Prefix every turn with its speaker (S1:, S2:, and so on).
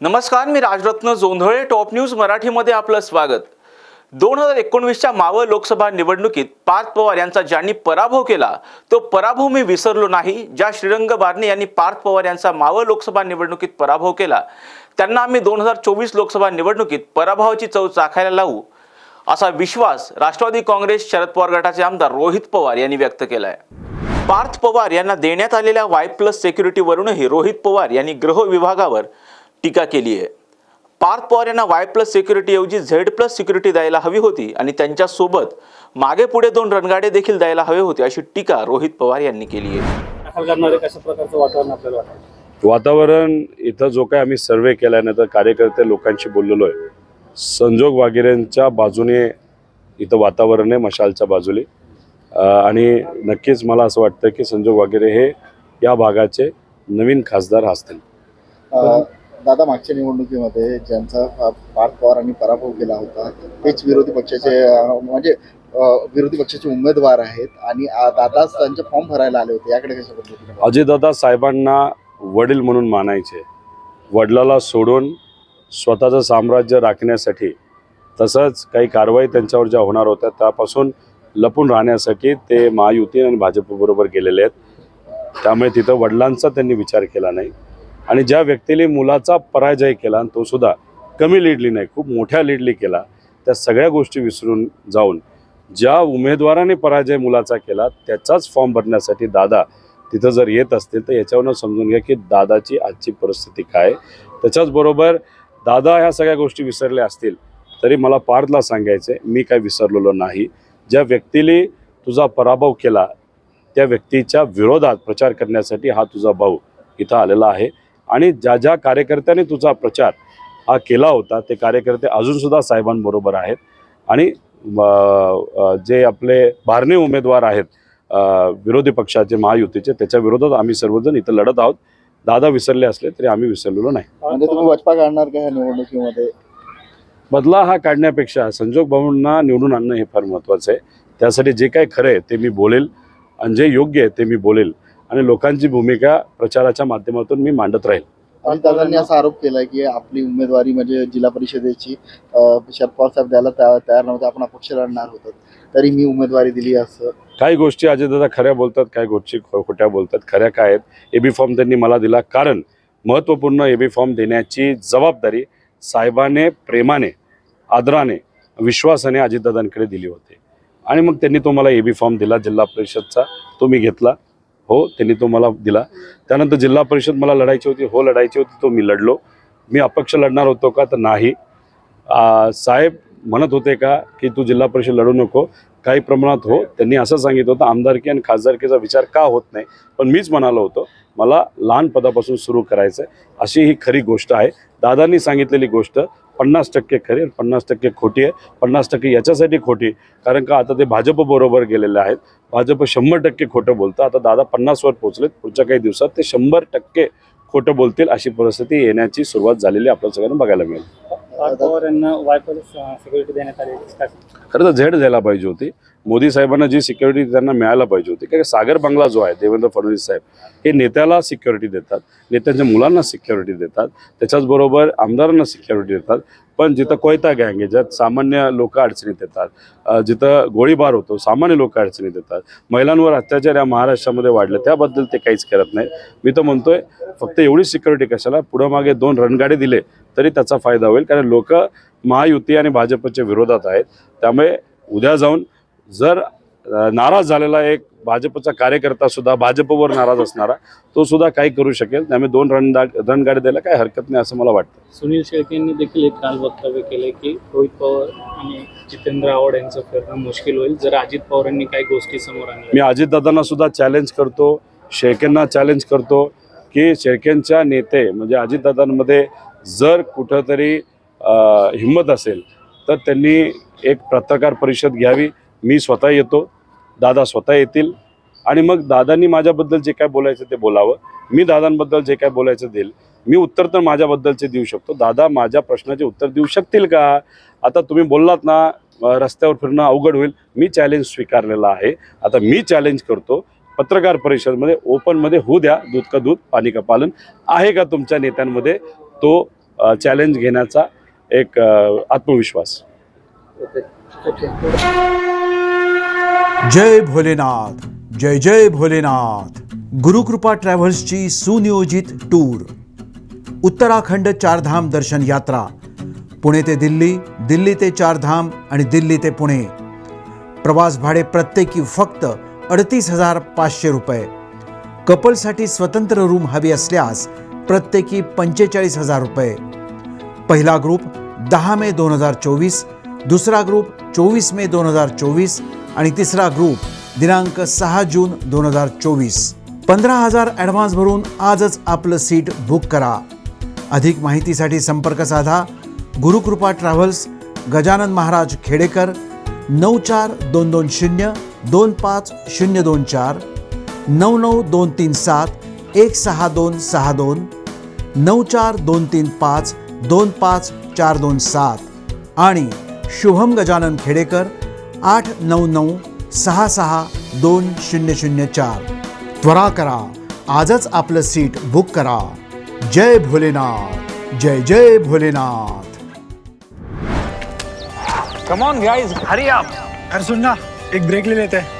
S1: नमस्कार मी Rajratna Jondhale top news मराठीमध्ये आपलं स्वागत. दोन हजार एकोणवीसच्या मावळ लोकसभा निवडणुकीत पार्थ पवार यांचा ज्यांनी पराभव केला तो पराभव मी विसरलो नाही. ज्या श्रीरंग बारणे यांनी पार्थ पवार यांचा मावळ लोकसभा निवडणुकीत पराभव केला त्यांना आम्ही दोन हजार चोवीस लोकसभा निवडणुकीत पराभवाची चव चाखायला लावू असा विश्वास राष्ट्रवादी काँग्रेस शरद पवार गटाचे आमदार रोहित पवार यांनी व्यक्त केला आहे पार्थ पवार यांना देण्यात आलेल्या वाय प्लस सेक्युरिटीवरूनही रोहित पवार यांनी गृह विभागावर टीका केली आहे. पार्थ पवार यांना वाय प्लस सिक्युरिटीऐवजी झेड प्लस सिक्युरिटी द्यायला हवी होती आणि त्यांच्यासोबत मागे पुढे दोन रणगाडे देखील द्यायला हवे होते अशी टीका रोहित पवार यांनी केली आहे.
S2: कशा प्रकारचं वातावरण आपल्याला वाटतं?
S3: वातावरण इथं जो काही आम्ही सर्वे केल्यानंतर कार्यकर्ते लोकांशी बोललेलो आहे. संजोग वागिरेंच्या बाजूने इथं वातावरण आहे मशालच्या बाजूने. आणि नक्कीच मला असं वाटतं की संजोग वागिरे हे या भागाचे नवीन खासदार असतील.
S4: दादा मागच्या निवडणुकीमध्ये ज्यांचा पार्थ पवारांनी पराभव केला होता तेच विरोधी पक्षाचे म्हणजे विरोधी पक्षाचे उमेदवार आहेत आणि दादा त्यांचे फॉर्म भरायला आले होते. याकडे कशा पद्धतीने बघता?
S3: साहेबांना वडील म्हणून मानायचे. वडिलाला सोडून स्वतःचं साम्राज्य राखण्यासाठी तसंच काही कारवाई त्यांच्यावर ज्या होणार होत्या त्यापासून लपून राहण्यासाठी ते महायुती आणि भाजपबरोबर गेलेले आहेत. त्यामुळे तिथं वडिलांचा त्यांनी विचार केला नाही. आणि ज्या व्यक्तीने मुलाचा पराजय केला आणि तो सुद्धा कमी लीडली नाही खूप मोठ्या लीडली केला त्या सगळ्या गोष्टी विसरून जाऊन ज्या उमेदवाराने पराजय मुलाचा केला त्याचाच फॉर्म भरण्यासाठी दादा तिथं जर येत असतील तर याच्यावरनं समजून घ्या की दादाची आजची परिस्थिती काय आहे. त्याच्याचबरोबर दादा ह्या सगळ्या गोष्टी विसरल्या असतील तरी मला पार्थला सांगायचं आहे मी काय विसरलेलो नाही ज्या व्यक्तीने तुझा पराभव केला त्या व्यक्तीच्या विरोधात प्रचार करण्यासाठी हा तुझा भाऊ इथं आलेला आहे आणि ज्या ज्या कार्यकर्त्याने तुझा प्रचार हा केला होता ते कार्यकर्ते अजूनसुद्धा साहेबांबरोबर आहेत. आणि जे आपले बारणे उमेदवार आहेत विरोधी पक्षाचे महायुतीचे त्याच्या विरोधात आम्ही सर्वजण इथं लढत आहोत. दादा विसरले असले तरी आम्ही विसरलेलो नाही.
S4: म्हणजे तुम्ही वचपा काढणार का ह्या निवडणुकीमध्ये?
S3: बदला हा काढण्यापेक्षा संजोग भाऊंना निवडून आणणं हे फार महत्त्वाचं आहे. त्यासाठी जे काही खरं आहे ते मी बोलेल आणि जे योग्य आहे ते मी बोलेल. आणि लोकांची भूमिका प्रचाराच्या माध्यमातून मी मांडत राहील.
S4: दादांनी असा आरोप केला की आपली उमेदवारी म्हणजे जिल्हा परिषदेची शरद पवार साहेब द्यायला तया- तयार नव्हते आपण अपक्ष लढणार होतो. तरी मी उमेदवारी दिली असं.
S3: काही गोष्टी अजयदादा खऱ्या बोलतात काही गोष्टी खोट्या बोलतात. खऱ्या काय आहेत? एबी फॉर्म त्यांनी मला दिला कारण महत्त्वपूर्ण एबी फॉर्म देण्याची जबाबदारी साहेबाने प्रेमाने आदराने विश्वासाने अजितदादांकडे दिली होती. आणि मग त्यांनी तो मला एबी फॉर्म दिला जिल्हा परिषदचा. तो मी घेतला. हो त्यांनी तो मला दिला. त्यानंतर जिल्हा परिषद मला लढायची होती हो लढायची होती तो मी लढलो. मी अपक्ष लढणार होतो का? तर नाही. साहेब म्हणत होते का की तू जिल्हा परिषद लढू नको. काही प्रमाणात हो त्यांनी असं सांगितलं होतं आमदारकी आणि खासदारकीचा विचार का होत नाही? पण मीच म्हणालो होतो मला लहान पदापासून सुरू करायचं आहे अशी ही खरी गोष्ट आहे. दादांनी सांगितलेली गोष्ट पन्नास टक्के खरी आणि पन्नास टक्के खोटी आहे. पन्नास टक्के याच्यासाठी खोटी कारण का आता ते भाजपबरोबर गेलेले आहेत. भाजप शंभर टक्के खोटं बोलतं. आता दादा पन्नासवर पोचलेत पुढच्या काही दिवसात ते शंभर टक्के खोटं बोलतील अशी परिस्थिती येण्याची सुरुवात झालेली आपल्या सगळ्यांना बघायला मिळेल.
S2: पवार यांना सिक्युरिटी देण्यात आली
S3: खरं तर झेड द्यायला पाहिजे होती. मोदी साहेबांना जी सिक्युरिटी त्यांना मिळायला पाहिजे होती. कारण सागर बंगला जो आहे देवेंद्र फडणवीस साहेब हे नेत्याला सिक्युरिटी देतात. नेत्यांच्या मुलांना सिक्युरिटी देतात. त्याच्याचबरोबर आमदारांना सिक्युरिटी देतात. पण जिथं कोयता गँग आहे ज्यात सामान्य लोक अडचणीत येतात जिथं गोळीबार होतो सामान्य लोक अडचणीत येतात. महिलांवर अत्याचार या महाराष्ट्रामध्ये वाढले त्याबद्दल ते काहीच करत नाही मी तर म्हणतोय फक्त एवढी सिक्युरिटी कशाला? पुढं मागे दोन रणगाडे दिले तरी त्याचा फायदा होईल कारण लोक महायुती आणि भाजपच्या विरोधात आहेत. त्यामुळे उद्या जाऊन जर नाराज झालेला एक भाजपचा कार्यकर्ता सुद्धा भाजपवर नाराज असणारा तो सुद्धा काही करू शकेल. त्यामुळे दोन रणदा रणगाडी द्यायला काही हरकत नाही असं मला वाटतं.
S2: सुनील शेळके यांनी देखील एक काल वक्तव्य केले की रोहित पवार आणि जितेंद्र आव्हाड यांचं फिरणं मुश्किल होईल. जर अजित पवारांनी काही गोष्टी समोर आणल्या.
S3: मी अजितदादांना सुद्धा चॅलेंज करतो शेळकेंना चॅलेंज करतो की शेळकेंच्या नेते म्हणजे अजितदादांमध्ये जर कुठंतरी हिंमत असेल तर त्यांनी एक पत्रकार परिषद घ्यावी. मी स्वतः येतो. दादा स्वतः येतील. आणि मग दादांनी माझ्याबद्दल जे काय बोलायचं ते बोलावं. मी दादांबद्दल जे काय बोलायचं देईल. मी उत्तर तर माझ्याबद्दलचे देऊ शकतो. दादा माझ्या प्रश्नाचे उत्तर देऊ शकतील का? आता तुम्ही बोललात ना रस्त्यावर फिरणं अवघड होईल. मी चॅलेंज स्वीकारलेलं आहे. आता मी चॅलेंज करतो. पत्रकार परिषदमध्ये ओपनमध्ये होऊ द्या. दूध का दूध पाणी का पालन. आहे का तुमच्या नेत्यांमध्ये? तो चॅलेंज घेण्याचा एक आत्मविश्वास.
S5: जय भोलेनाथ जय जय भोलेनाथ. गुरुकृपा ट्रॅव्हल्सची सुनियोजित टूर. उत्तराखंड चारधाम दर्शन यात्रा. पुणे ते दिल्ली दिल्ली ते चारधाम आणि दिल्ली ते पुणे. प्रवास भाडे प्रत्येकी फक्त अडतीस हजार पाचशे रुपये. कपलसाठी स्वतंत्र रूम हवी असल्यास प्रत्येकी पंचेचाळीस हजार रुपये. पहिला ग्रुप दहा मे दोन हजार चोवीस दुसरा ग्रुप चोवीस मे दोन हजार चोवीस आणि तिसरा ग्रुप दिनांक सहा जून दोन हजार चोवीस. पंधरा हजार ॲडव्हान्स भरून आजच आपलं सीट बुक करा. अधिक माहितीसाठी संपर्क साधा. गुरुकृपा ट्रॅव्हल्स गजानन महाराज खेडेकर नऊ चार दोन दोन शून्य दोन पाच शून्य दोन चार नऊ नऊ दोन तीन सात एक सहा दोन सहा दोन नऊ चार दोन तीन पाच दोन पाच चार दोन सात. आणि शुभम गजानन खेडेकर आठ नऊ नऊ सहा सहा दोन शून्य शून्य चार. त्वरा करा आजच आपलं सीट बुक करा. जय भोलेनाथ जय जय Bholenath.
S6: Come on guys hurry up
S7: अरे सुन ना एक ब्रेक ले लेते. हैं